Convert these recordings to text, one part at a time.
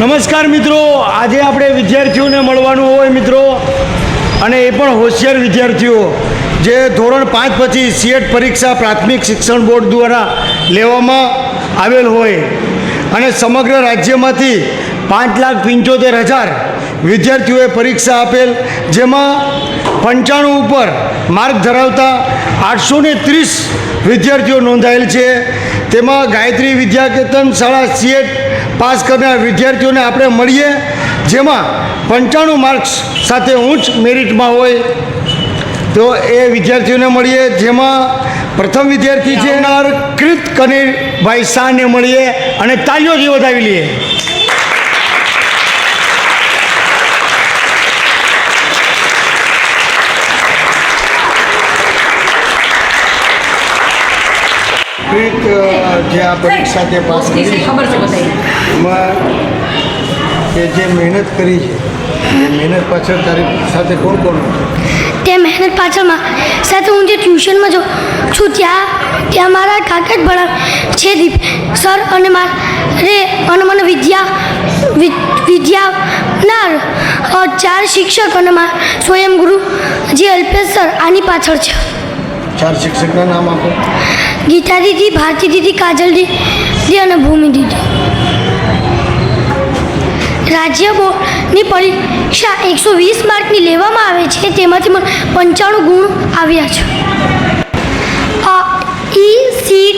નમસ્કાર મિત્રો. આજે આપણે વિદ્યાર્થીઓને મળવાનું હોય મિત્રો. અને એ પણ હોશિયાર વિદ્યાર્થીઓ, જે ધોરણ પાંચ પછી સીએટ પરીક્ષા પ્રાથમિક શિક્ષણ બોર્ડ દ્વારા લેવામાં આવેલ હોય. અને સમગ્ર રાજ્યમાંથી પાંચ લાખ પંચોતેર હજાર વિદ્યાર્થીઓએ પરીક્ષા આપેલ, જેમાં પંચાણું ઉપર માર્ક ધરાવતા આઠસો ને ત્રીસ વિદ્યાર્થીઓ નોંધાયેલ છે. તેમાં ગાયત્રી વિદ્યાકેતન શાળા સીએટ પાસ કરનાર વિદ્યાર્થીઓને આપણે મળીએ, જેમાં પંચાણું માર્ક્સ સાથે ઉચ્ચ મેરિટમાં હોય તો એ વિદ્યાર્થીઓને મળીએ, જેમાં પ્રથમ વિદ્યાર્થી છે કૃત કનીરભાઈ શાહને મળીએ અને તાલીઓથી વધાવી લઈએ. કૃત જે આ પરીક્ષા તે પાસ કરી છે ખબર છે બધાય એમાં તે જે મહેનત કરી છે મહેનત પાછળ તારી સાથે કોણ કોણ તે મહેનત પાછળમાં સાથે હું જે ટ્યુશનમાં જો છું ત્યાં ત્યાં મારા કાકા જ ભણાવ. છે દીપ સર અને મારે અને મને વિદ્યા વિ- વિદ્યાના ચાર શિક્ષક અને મા સ્વયં ગુરુ જે અલ્પેશ સર આની પાછળ છે. ચાર શિક્ષકના નામ આપો. ગીતા દીદી, ભારતી દીદી, કાજલ દીદી અને ભૂમિ દીદી. રાજ્ય બોર્ડની પરીક્ષા એકસો વીસ માર્કની લેવામાં આવે છે, તેમાંથી પંચાણું ગુણ આવ્યા છે.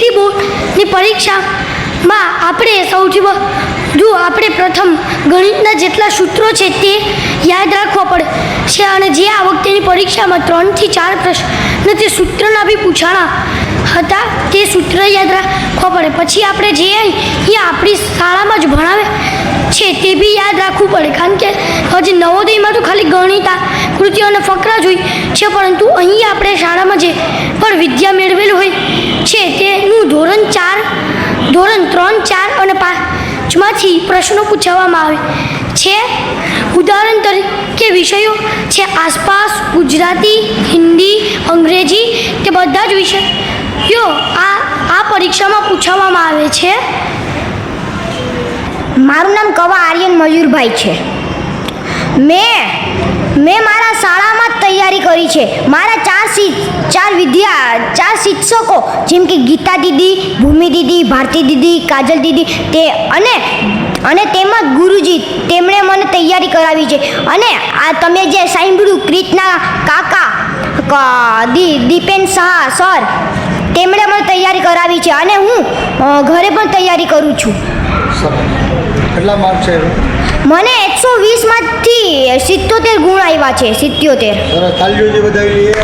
ઈ બોર્ડની પરીક્ષામાં આપણે સૌથી વધુ આપણે પ્રથમ ગણિતના જેટલા સૂત્રો છે તે યાદ રાખવા પડે છે અને જે આ વખતેની પરીક્ષામાં ત્રણથી ચાર પ્રશ્ન તે સૂત્રના બી પૂછાણા હતા. તે સૂત્ર યાદ રાખવા પડે. પછી આપણે જે એ આપણી શાળામાં જ ભણાવે છે, તે બી યાદ રાખવું પડે. કારણ કે હજી નવોદયમાં તો ખાલી ગણિતા કૃતિઓ અને ફકરા જોઈ છે, પરંતુ અહીં આપણે શાળામાં જે પણ વિદ્યા મેળવેલ હોય છે, તેનું ધોરણ ચાર, ધોરણ ત્રણ, ચાર અને પાંચમાંથી પ્રશ્નો પૂછવામાં આવે. છે? ઉદાહરણ તરીકે વિષયો છે આસપાસ, ગુજરાતી, હિન્દી, અંગ્રેજી તે બધા જ વિષયો. આ આ પરીક્ષામાં પૂછવામાં આવે છે. મારું નામ કવા આર્યન મયુરભાઈ છે. મેં મેં મારા શાળામાં જ તૈયારી કરી છે. મારા ચાર શિ, ચાર વિદ્યા, ચાર શિક્ષકો, જેમ કે ગીતા દીદી, ભૂમિ દીદી, ભારતી દીદી, કાજલ દીદી, તે, અને અને તેમજ ગુરુજી તૈયારી કરાવી છે. અને આ તમે જે સાંભળ્યું ક્રિતના કાકા દીપેન શાહ સર તેમણે પણ તૈયારી કરાવી છે અને હું ઘરે પણ તૈયારી કરું છું. કેટલા માર્ક છે? મને એકસો વીસમાંથી સિત્તોતેર ગુણ આવ્યા છે સિત્યોતેર સરસ તાલીઓથી વધાવી લઈએ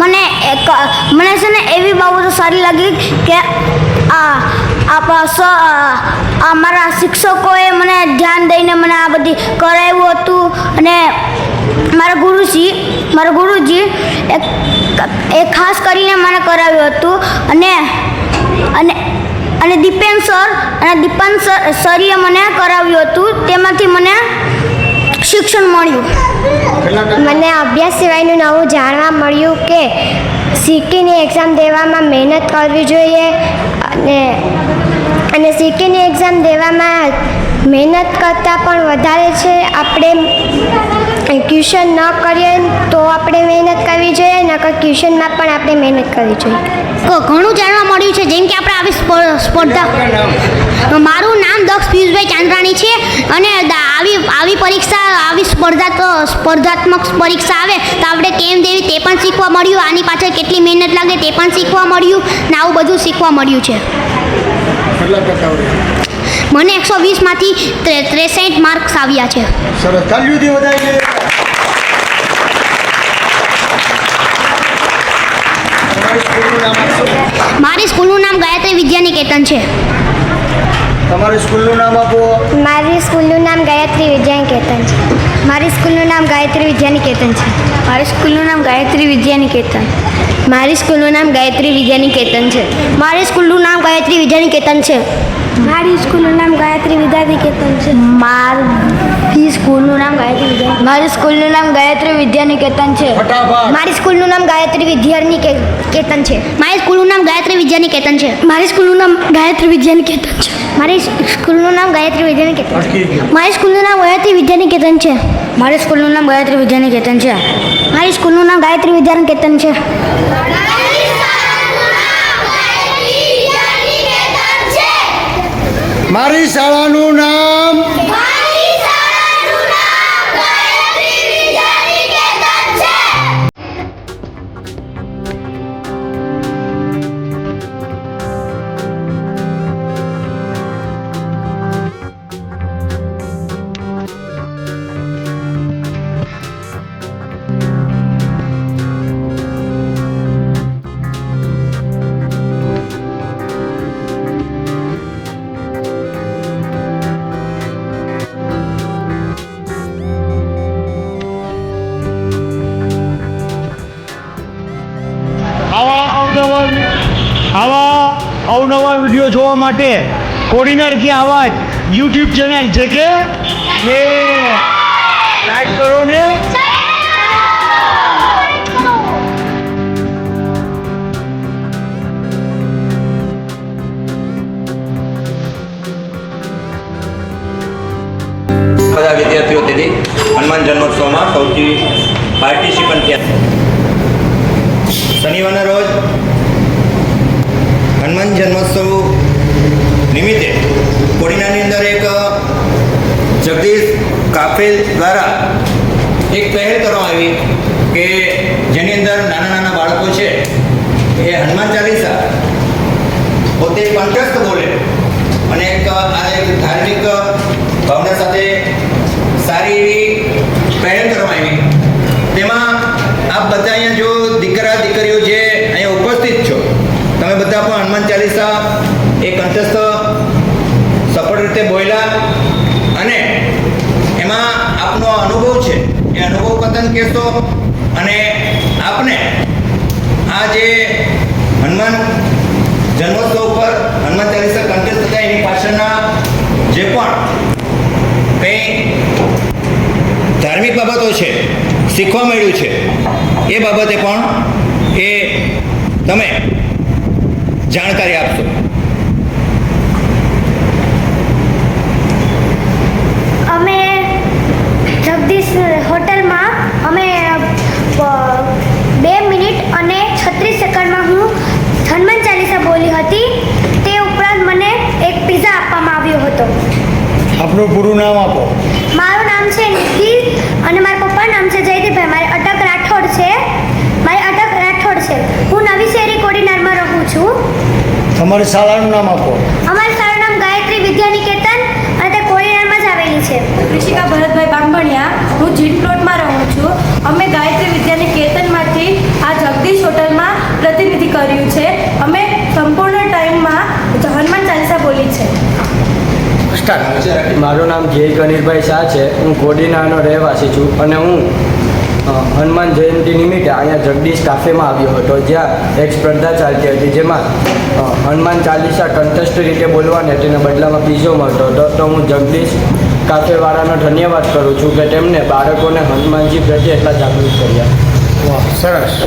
મને એક મને એવી બાબતો સારી લાગી કે, આ, આપણા અમારા શિક્ષકોએ મને ધ્યાન દઈને મને આ બધી કરાવ્યું હતું. અને મારા ગુરુજી મારા ગુરુજી એ ખાસ કરીને મને કરાવ્યું હતું. અને અને અને દીપેન સર, અને દીપન સર, સરીએ મને કરાવ્યું હતું. તેમાંથી મને શિક્ષણ મળ્યું. મને અભ્યાસ સિવાયનું નવું જાણવા મળ્યું કે સીટીની એક્ઝામ દેવામાં મહેનત કરવી જોઈએ અને અને સીટીની એક્ઝામ દેવામાં મહેનત કરતાં પણ વધારે છે. આપણે ટ્યુશન ન કરીએ તો આપણે મહેનત કરવી જોઈએ, નકર ટ્યુશનમાં પણ આપણે મહેનત કરવી જોઈએ. ઘણું જાણવા મળ્યું છે. જેમ કે આપણે આવી સ્પ- સ્પર્ધા મારું નામ દક્ષ પિયુષભાઈ ચાંદ્રાણી છે અને આવી પરીક્ષા આવી સ્પર્ધા સ્પર્ધાત્મક પરીક્ષા આવે તો આપણે કેમ દેવી તે પણ શીખવા મળ્યું. આની પાછળ કેટલી મહેનત લાગે તે પણ શીખવા મળ્યું ને આવું બધું શીખવા મળ્યું છે. મને એકસો વીસમાંથી ત્રેસઠ માર્ક્સ આવ્યા છે. મારી સ્કૂલનું નામ ગાયત્રી વિદ્યાનિકેતન છે. તમારી સ્કૂલનું નામ આપો? મારી સ્કૂલનું નામ ગાયત્રી વિદ્યાનિકેતન છે. મારી સ્કૂલનું નામ ગાયત્રી વિદ્યાનિકેતન છે. મારી સ્કૂલનું નામ ગાયત્રી વિદ્યાનિકેતન. મારી સ્કૂલનું નામ ગાયત્રી વિદ્યાનિકેતન છે. મારી સ્કૂલનું નામ ગાયત્રી વિદ્યાનિકેતન છે. મારી સ્કૂલનું નામ ગાયત્રી વિદ્યાનિકેતન કેતન છે મારી સ્કૂલનું નામ ગાયત્રી વિદ્યા મારી સ્કૂલનું નામ ગાયત્રી વિદ્યાનિકેતન છે મારી સ્કૂલનું નામ ગાયત્રી વિદ્યાનિકેતન કેતન છે મારી સ્કૂલનું નામ ગાયત્રી વિદ્યાની કેતન છે મારી સ્કૂલનું નામ ગાયત્રી વિદ્યાનિકેતન છે મારી સ્કૂલનું નામ ગાયત્રી વિદ્યાનિકેતન મારી સ્કૂલનું નામ ગાયત્રી વિદ્યાની કેતન છે મારી સ્કૂલનું નામ ગાયત્રી વિદ્યાનિકેતન છે મારી સ્કૂલનું નામ ગાયત્રી વિદ્યાનિકેતન છે મારી શાળાનું નામ જોવા માટે કોડિનર કે આવાજ યુટ્યુબ ચેનલ છે કે લાઈક કરો ને. બધા વિદ્યાર્થીઓ તેથી હનુમાન જન્મોત્સવમાં સૌથી પાર્ટિસિપન્ટ થયા. શનિવારના રોજ હનુમાન જન્મોત્સવ નિમિત્તે કોડીનાની અંદર એક જગદીશ કાફેલ દ્વારા એક પહેલ કરવામાં આવી કે જેની અંદર નાના નાના બાળકો છે એ હનુમાન ચાલીસા પોતે કંઠસ્થ બોલે અને એક આ એક ધાર્મિક ભાવના સાથે રીતે બોલ્યા અને એમાં આપનો અનુભવ છે. એ અનુભવ કથન કહેશો અને આપને આ જે હનુમાન જન્મોત્સવ પર હનુમાન ચાલીસા કંઠસ્થ થતા એની પાછળના જે પણ કંઈ ધાર્મિક બાબતો છે, શીખવા મળ્યું છે, એ બાબતે પણ એ તમે જાણકારી આપશો. અને છત્રીસ સેકન્ડમાં હું હનુમાન ચાલીસા બોલી હતી. તે ઉપરાંત મને એક પિઝા આપવામાં આવ્યો હતો. આપનું પૂરું નામ આપો. મારું નામ છે નિખિલ અને મારા પપ્પાનું નામ છે જયદીપભાઈ. મારે અટક રાઠોડ છે. મારી અટક રાઠોડ છે. હું નવી શેરી કોડીનારમાં રહું છું. તમારી શાળાનું નામ આપો. અમારી સારું નામ ગાયત્રી વિદ્યાનિકેતન અને તે કોડીનારમાં જ આવેલી છે. ઋષિકા ભરતભાઈ બાંભણિયા હું જીટ પ્લોટમાં રહું છું અમે ગાયત્રી વિદ્યાની કેતનમાંથી આ જગદીશ હોટલમાં પ્રતિનિધિ કર્યું છે અમે સંપૂર્ણ ટાઈમમાં હનુમાન ચાલીસા બોલી છે સ્ટાર્ટ મારું નામ જય કનીરભાઈ શાહ છે. હું કોડીનાનો રહેવાસી છું અને હું હનુમાન જયંતિ નિમિત્તે અહીંયા જગદીશ કાફેમાં આવ્યો હતો, જ્યાં એક સ્પર્ધા ચાલતી હતી, જેમાં હનુમાન ચાલીસા કંઠસ્થ રીતે બોલવાને તેના બદલામાં પીઝો મળતો હતો. તો હું જગદીશ કાફેવાળાનો ધન્યવાદ કરું છું કે તેમને બાળકોને હનુમાનજી પ્રત્યે એટલા જાગૃત કર્યા. સરસ.